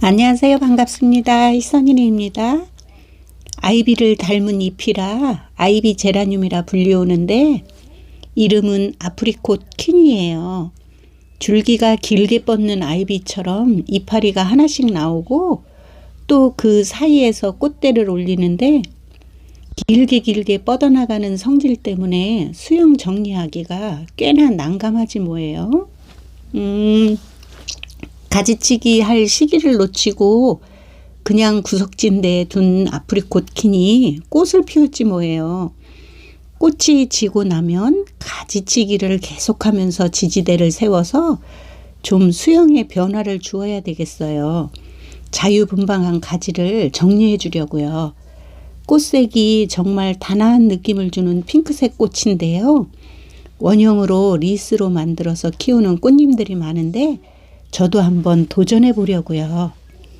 안녕하세요. 반갑습니다. 이선희입니다. 아이비를 닮은 잎이라 아이비 제라늄이라 불리우는데 이름은 아프리콧 퀸이에요. 줄기가 길게 뻗는 아이비처럼 이파리가 하나씩 나오고 또 그 사이에서 꽃대를 올리는데 길게 길게 뻗어나가는 성질 때문에 수영 정리하기가 꽤나 난감하지 뭐예요. 음, 가지치기 할 시기를 놓치고 그냥 구석진대에 둔 아프리콧 킨이 꽃을 피웠지 뭐예요. 꽃이 지고 나면 가지치기를 계속하면서 지지대를 세워서 좀 수영의 변화를 주어야 되겠어요. 자유분방한 가지를 정리해 주려고요. 꽃색이 정말 단아한 느낌을 주는 핑크색 꽃인데요. 원형으로 리스로 만들어서 키우는 꽃님들이 많은데 저도 한번 도전해 보려고요.